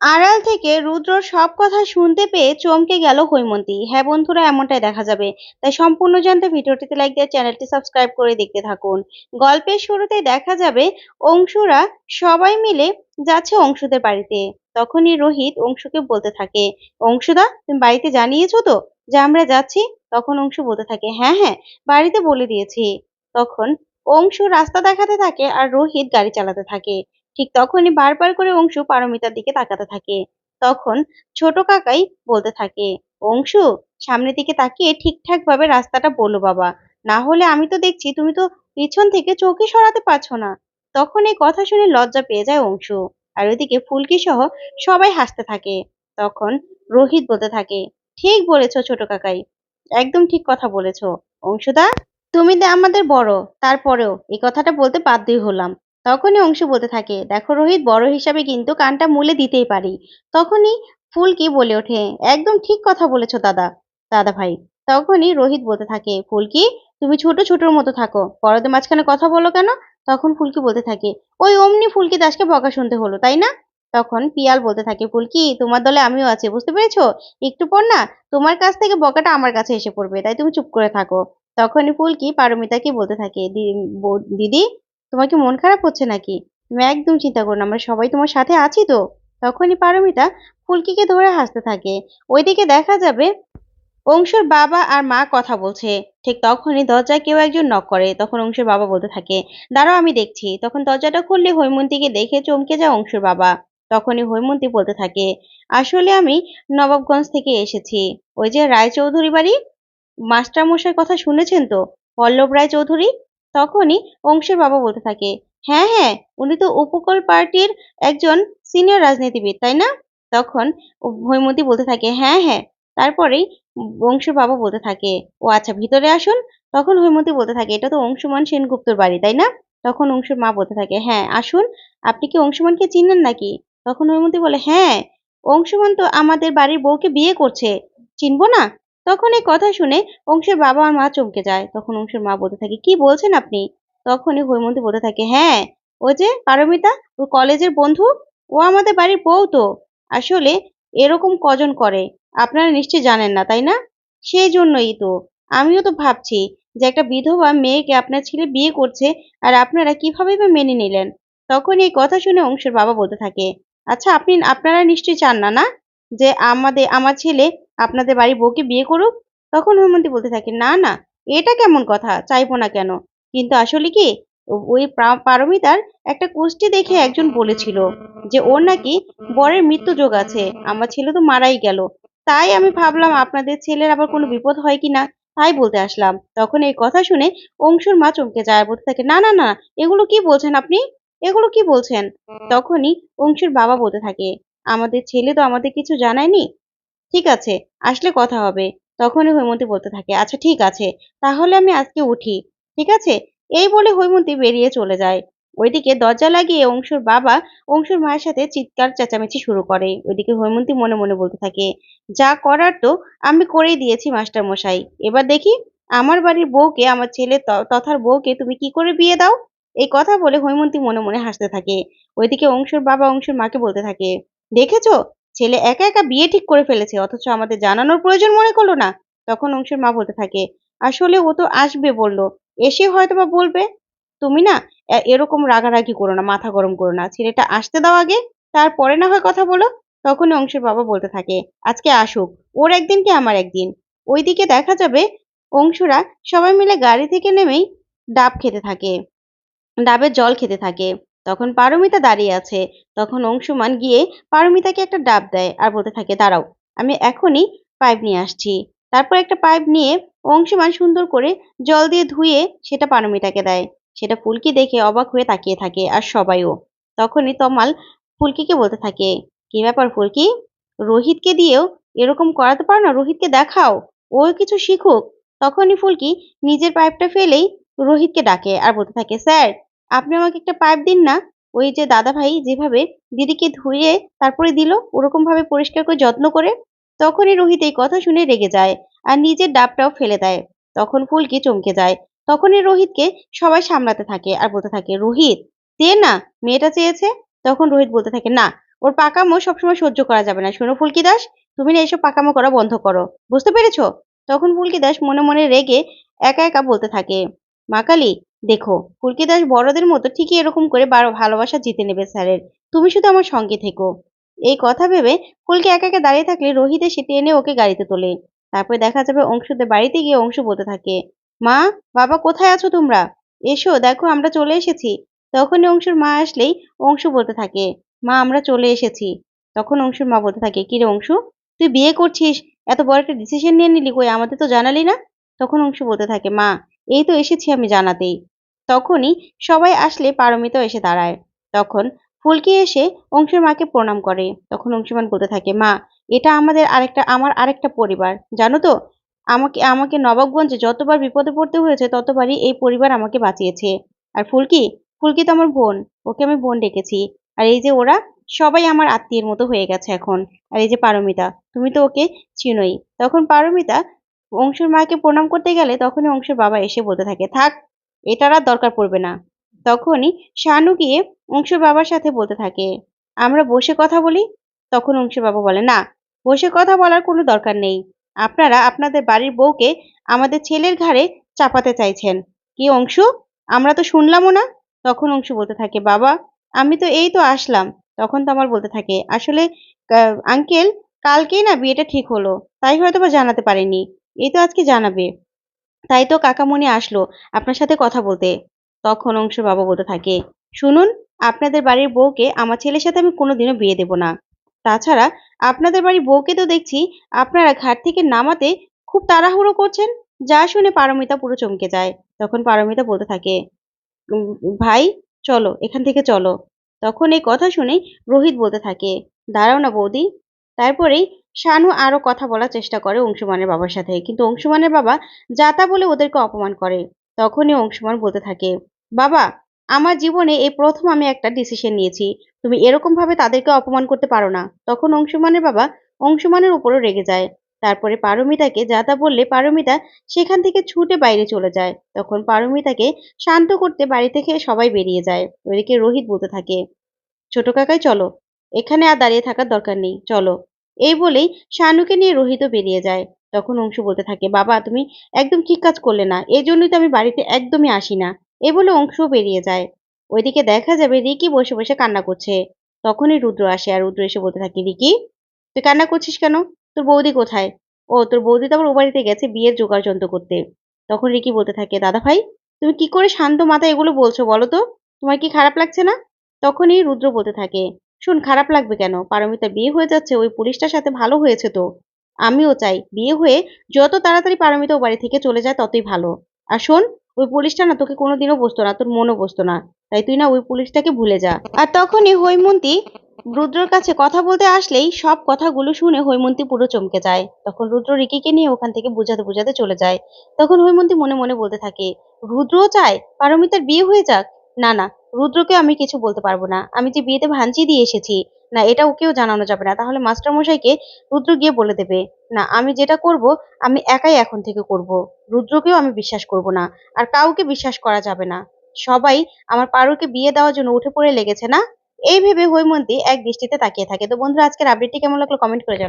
আড়াল থেকে রুদ্রর সব কথা শুনতে পেয়ে চমকে গেল হৈমন্তী। হ্যাঁ বন্ধুরা, এমনটাই দেখা যাবে। তাই সম্পূর্ণ জানতে ভিডিওটিতে লাইক দিয়ে চ্যানেলটি সাবস্ক্রাইব করে দেখতে থাকুন। গল্পের শুরুতে দেখা যাবে অংশুরা সবাই মিলে যাচ্ছে অংশুদের বাড়িতে। তখনই রোহিত অংশুকে বলতে থাকে, অংশুদা, তুমি বাড়িতে জানিয়েছো তো যে আমরা যাচ্ছি? তখন অংশু বলতে থাকে হ্যাঁ হ্যাঁ বাড়িতে বলে দিয়েছি। তখন অংশু রাস্তা দেখাতে থাকে আর রোহিত গাড়ি চালাতে থাকে। ঠিক তখনই বারবার করে অংশু পারমিতার দিকে তাকাতে থাকে। তখন ছোট কাকাই বলতে থাকে, অংশু, সামনের দিকে তাকিয়ে ঠিকঠাক ভাবে রাস্তাটা বলো বাবা। না হলে আমি তো দেখছি তুমি তো পিছন থেকে চোখে সরাতে পারছ না। তখন এই কথা শুনে লজ্জা পেয়ে যায় অংশু। আর ওইদিকে ফুলকি সহ সবাই হাসতে থাকে। তখন রোহিত বলতে থাকে, ঠিক বলেছ ছোট কাকাই, একদম ঠিক কথা বলেছ। অংশুদা, তুমি আমাদের বড়, তারপরেও এই কথাটা বলতে বাধ্যই হলাম। তখনই অংশু বলতে থাকে, দেখো রোহিত, বড় হিসাবে কিন্তু কানটা মুলে দিতেই পারি। তখনই ফুলকি বলে ওঠে, একদম ঠিক কথা বলেছ দাদা দাদা ভাই। তখনই রোহিত বলতে থাকে, ফুলকি, তুমি ছোট ছোটর মতো থাকো বড়দের মাঝখানে কথা বলো কেন? তখন ফুলকি বলতে থাকে, ওই অমনি ফুলকি দাসকে বকা শুনতে হলো, তাই না? তখন পিয়াল বলতে থাকে, ফুলকি, তোমার দলে আমিও আছি, বুঝতে পেরেছ? একটু পর না, তোমার কাছ থেকে বকাটা আমার কাছে এসে পড়বে, তাই তুমি চুপ করে থাকো। তখনই ফুলকি পারমিতাকে বলতে থাকে দিদি তোমার কি মন খারাপ হচ্ছে নাকি? তুমি একদম চিন্তা করো না, আমরা সবাই তোমার সাথে আছি তো। তখনই পারমিতা ফুলকিকে ধরে হাসতে থাকে। ওইদিকে দেখা যাবে অংশুর বাবা আর মা কথা বলছে। ঠিক তখনই দরজায় কেউ একজন নক করে। তখন অংশুর বাবা বলতে থাকে, দাঁড়াও, আমি দেখছি। তখন দরজাটা খুললে হৈমন্তীকে দেখে চমকে যায় অংশুর বাবা। তখনই হৈমন্তী বলতে থাকে, আসলে আমি নবাবগঞ্জ থেকে এসেছি। ওই যে রায়চৌধুরী বাড়ি? মাস্টার মশাই কথা শুনেছেন তো? পল্লব রায় চৌধুরী তখনই অংশের বাবা বলতে থাকে হ্যাঁ হ্যাঁ উনি তো উপকূল পার্টির একজন সিনিয়র রাজনীতিবিদ, তাই না? তখন হৈমন্তী বলতে থাকে হ্যাঁ হ্যাঁ। তারপরেই অংশের বাবা বলতে থাকে, ও আচ্ছা ভিতরে আসুন। তখন হৈমন্তী বলতে থাকে, এটা তো অংশুমান সেনগুপ্তর বাড়ি, তাই না? তখন অংশুর মা বলতে থাকে হ্যাঁ আসুন, আপনি কি অংশুমানকে চিনেন নাকি? তখন হৈমন্তী বলে হ্যাঁ অংশুমান তো আমাদের বাড়ির বউকে বিয়ে করছে, চিনবো না? তখন এই কথা শুনে অংশের বাবা আর মা চমকে যায়। তখন অংশের মা বলতে থাকে, কি বলছেন আপনি? তখনই হৈমন্তী বলতে থাকে হ্যাঁ ও যে পারমিতা ও কলেজের বন্ধু, ও আমাদের বাড়ির বউ তো। আসলে এরকম কজন করে? আপনারা নিশ্চয়ই জানেন না, তাই না? সেই জন্যই তো। আমিও তো ভাবছি যে একটা বিধবা মেয়েকে আপনার ছেলে বিয়ে করছে আর আপনারা কীভাবে বা মেনে নিলেন? তখন এই কথা শুনে অংশের বাবা বলতে থাকে আচ্ছা আপনি, আপনারা নিশ্চয়ই চান না না? যে আমাদের, আমার ছেলে আপনাদের বাড়ির বউকে বিয়ে করুক? তখন হৈমন্তী বলতে থাকে, না না, এটা কেমন কথা? চাইব না কেন? কিন্তু আসলে কি, ওই পারমিতার একটা কুষ্টি দেখে একজন বলেছিল যে, ওর নাকি বরের মৃত্যু যোগ আছে, আমার ছেলে তো মারাই গেল। তাই আমি ভাবলাম আপনাদের ছেলের আবার কোনো বিপদ হয় কি না? তাই বলতে আসলাম। তখন এই কথা শুনে অংশুর মা চমকে যায়, বলতে থাকে, না না না, এগুলো কি বলছেন আপনি? এগুলো কি বলছেন? তখনই অংশুর বাবা বলতে থাকে, আমাদের ছেলে তো আমাদের কিছু জানায়নি ঠিক আছে, আসলে কথা হবে। তখনই হৈমন্তী বলতে থাকে আচ্ছা ঠিক আছে, তাহলে আমি আজকে উঠি। ঠিক আছে? এই বলে হৈমন্তী বেরিয়ে চলে যায়। ওইদিকে দরজা লাগিয়ে অংশুর বাবা অংশুর মায়ের সাথে চিৎকার চেঁচামেচি শুরু করে। ওইদিকে হৈমন্তী মনে মনে বলতে থাকে, যা করার তো আমি করেই দিয়েছি, মাস্টার মশাই। এবার দেখি, আমার বাড়ির বউকে, আমার ছেলে তথার বউকে তুমি কি করে বিয়ে দাও? এই কথা বলে হৈমন্তী মনে মনে হাসতে থাকে। ওইদিকে অংশুর বাবা অংশুর মাকে বলতে থাকে, দেখেছ? ছেলে একা একা বিয়ে ঠিক করে ফেলেছে, অথচ আমাদের জানানোর প্রয়োজন মনে করল না? তখন অংশের মা বলতে থাকে, আসলে ও তো আসবে, বলল। এসে হয়তো বা বলবে, তুমি না এরকম রাগারাগি করো না, মাথা গরম করো না। ছেলেটা আসতে দাও আগে, তারপরে না হয় কথা বলো। তখনই অংশের বাবা বলতে থাকে, আজকে আসুক, ওর একদিন কি আমার একদিন? ওইদিকে দেখা যাবে, অংশুরা সবাই মিলে গাড়ি থেকে নেমেই ডাব খেতে থাকে, ডাবের জল খেতে থাকে। তখন পারমিতা দাঁড়িয়ে আছে। তখন অংশুমান গিয়ে পারমিতাকে একটা ডাব দেয় আর বলতে থাকে, দাঁড়াও, আমি এখনই পাইপ নিয়ে আসছি। তারপর একটা পাইপ নিয়ে অংশুমান সুন্দর করে জল দিয়ে ধুয়ে সেটা পারমিতাকে দেয়। সেটা ফুলকি দেখে অবাক হয়ে তাকিয়ে থাকে, আর সবাইও। তখনই তমাল ফুলকিকে বলতে থাকে, কি ব্যাপার ফুলকি? রোহিতকে দিয়েও এরকম করাতে পারো না? রোহিতকে দেখাও, ও কিছু শিখুক। তখনই ফুলকি নিজের পাইপটা ফেলেই রোহিতকে ডাকে আর বলতে থাকে, স্যার আপনি আমাকে একটা পাইপ দিন না। ওই যে দাদা ভাই যেভাবে দিদিকে ধুয়ে তারপরে দিল ওরকম ভাবে পরিষ্কার করে যত্ন করে, তখনই রোহিত এই কথা শুনে রেগে যায় আর নিজের ডাবটাও ফেলে দেয়। তখন ফুলকি চমকে যায়। তখনই রোহিতকে সবাই সামলাতে থাকে আর বলতে থাকে, রোহিত, দে না, মেয়েটা চেয়েছে। তখন রোহিত বলতে থাকে, না, ওর পাকামো সবসময় সহ্য করা যাবে না। শোনো ফুলকি দাস, তুমি না এসব পাকামো করা বন্ধ করো। বুঝতে পেরেছ? তখন ফুলকি দাস মনে মনে রেগে একা একা বলতে থাকে, মা কালী দেখো, ফুলকি দাস বড়দের মতো ঠিকই এরকম করে বারো, ভালোবাসা জিতে নেবে স্যারের। তুমি শুধু আমার সঙ্গে থেকো। এই কথা ভেবে ফুলকি একা একা দাঁড়িয়ে থাকলে রোহিত এসে টেনে ওকে গাড়িতে তোলে। তারপরে দেখা যাবে অংশুদের বাড়িতে গিয়ে অংশু বলতে থাকে, মা, বাবা কোথায় আছো তোমরা? এসো, দেখো আমরা চলে এসেছি। তখনই অংশুর মা আসলেই অংশু বলতে থাকে, মা, আমরা চলে এসেছি। তখন অংশুর মা বলতে থাকে কিরে অংশু, তুই বিয়ে করছিস? এত বড় একটা ডিসিশন নিয়ে নিলি কই? আমাদের তো জানালি না? তখন অংশু বলতে থাকে, মা এই তো এসেছি আমি জানাতেই। তখনই সবাই আসলে পারমিতাও এসে দাঁড়ায়। তখন ফুলকি এসে অংশুর মাকে প্রণাম করে। তখন অংশুমান বলতে থাকে, মা, এটা আমাদের আরেকটা, আমার আরেকটা পরিবার। জানো তো, আমাকে আমাকে নবাবগঞ্জে যতবার বিপদে পড়তে হয়েছে, ততবারই এই পরিবার আমাকে বাঁচিয়েছে। আর ফুলকি ফুলকি তো আমার বোন, ওকে আমি বোন ডেকেছি। আর এই যে ওরা, সবাই আমার আত্মীয়ের মতো হয়ে গেছে এখন। আর এই যে পারমিতা, তুমি তো ওকে চিনোই। তখন পারমিতা অংশুর মাকে প্রণাম করতে গেলে তখনই অংশুর বাবা এসে বলতে থাকে, থাক, এটার আর দরকার পড়বে না। তখনই শানু গিয়ে অংশুর বাবার সাথে বলতে থাকে, আমরা বসে কথা বলি? তখন অংশুর বাবা বলে, না, বসে কথা বলার কোনো দরকার নেই। আপনারা আপনাদের বাড়ির বউকে আমাদের ছেলের ঘাড়ে চাপাতে চাইছেন। কি অংশু, আমরা তো শুনলামও না? তখন অংশু বলতে থাকে, বাবা, আমি তো এই তো আসলাম। তখন তো আমার বলতে থাকে, আসলে আঙ্কেল, কালকেই না বিয়েটা ঠিক হলো, তাই হয়তো বা জানাতে পারেনি। এই তো আজকে জানাবে। তাই তো কাকামণি আসলো আপনার সাথে কথা বলতে। তখন অংশ বাবা বলতে থাকে, শুনুন, আপনাদের বাড়ির বউকে আমার ছেলের সাথে আমি কোনোদিনও বিয়ে দেব না। তাছাড়া আপনাদের বাড়ির বউকে তো দেখছি আপনারা ঘাট থেকে নামাতে খুব তাড়াহুড়ো করছেন। যা শুনে পারমিতা পুরো চমকে যায়। তখন পারমিতা বলতে থাকে ভাই, চলো, এখান থেকে চলো। তখন এই কথা শুনে রোহিত বলতে থাকে, দাঁড়াও না বৌদি। তারপরেই শানু আরও কথা বলার চেষ্টা করে অংশুমানের বাবার সাথে। কিন্তু অংশুমানের বাবা যা তা বলে ওদেরকে অপমান করে। তখনই অংশুমান বলতে থাকে, বাবা, আমার জীবনে এই প্রথম আমি একটা ডিসিশন নিয়েছি। তুমি এরকম ভাবে তাদেরকে অপমান করতে পারো না। তখন অংশুমানের বাবা অংশুমানের উপরও রেগে যায়। তারপরে পারমিতাকে যা তা বললে পারমিতা সেখান থেকে ছুটে বাইরে চলে যায়। তখন পারমিতাকে শান্ত করতে বাড়ি থেকে সবাই বেরিয়ে যায়। ওইদিকে রোহিত বলতে থাকে, ছোট কাকাই, চলো। এখানে আর দাঁড়িয়ে থাকার দরকার নেই। চলো। এই বলেই শানুকে নিয়ে রোহিতও বেরিয়ে যায়। তখন অংশু বলতে থাকে, বাবা, তুমি একদম ঠিক কাজ করলে না এই জন্যই তো আমি বাড়িতে একদমই আসি না। এ বলে অংশও বেরিয়ে যায়। ওইদিকে দেখা যাবে রিকি বসে বসে কান্না করছে। তখনই রুদ্র আসে আর রুদ্র এসে বলতে থাকে, রিকি, তুই কান্না করছিস কেন? তোর বৌদি কোথায়? ও, তোর বৌদি তো আবার ও বাড়িতে গেছে বিয়ের জোগাড় যন্ত্র করতে। তখন রিকি বলতে থাকে, দাদা ভাই, তুমি কি করে শান্ত মাথায় এগুলো বলছো বলো তো? তোমার কি খারাপ লাগছে না? তখনই রুদ্র বলতে থাকে শোন, খারাপ লাগবে কেন? পারমিতা বিয়ে হয়ে যাচ্ছে, ওই পুলিশটার সাথে ভালো হয়েছে তো। আমিও চাই, বিয়ে হয়ে যত তাড়াতাড়ি পারমিতা ও বাড়ি থেকে চলে যায় ততই ভালো। আর শোন, ওই পুলিশটা না তোকে কোনোদিনও বসতো না, তোর মনও বসতো না। তাই তুই না ওই পুলিশটাকে ভুলে যা। আর তখনই হৈমন্তী রুদ্রর কাছে কথা বলতে আসলেই সব কথাগুলো শুনে হৈমন্তী পুরো চমকে যায়। তখন রুদ্র রিকিকে নিয়ে ওখান থেকে বুঝাতে বুঝাতে চলে যায়। তখন হৈমন্তী মনে মনে বলতে থাকে, রুদ্রও চায় পারমিতার বিয়ে হয়ে যাক? না না রুদ্রকে আমি কিছু বলতে পারব না। আমি যে বিয়েতে ভাঞ্চি দিয়ে এসেছি, না, এটা ওকেও জানানো যাবে না। তাহলে মাস্টার মশাইকে রুদ্র গিয়ে বলে দেবে, না, আমি যেটা করব, আমি একাই এখন থেকে করব। রুদ্রকেও আমি বিশ্বাস করব না, আর কাউকে বিশ্বাস করা যাবে না। সবাই আমার পারুকে বিয়ে দেওয়ার জন্য উঠে পড়ে লেগেছে না? এই ভেবে হৈমন্তী এক দৃষ্টিতে তাকিয়ে থাকে। তো বন্ধুরা, আজকের আপডেটটি কেমন লাগল কমেন্ট করে জানাবেন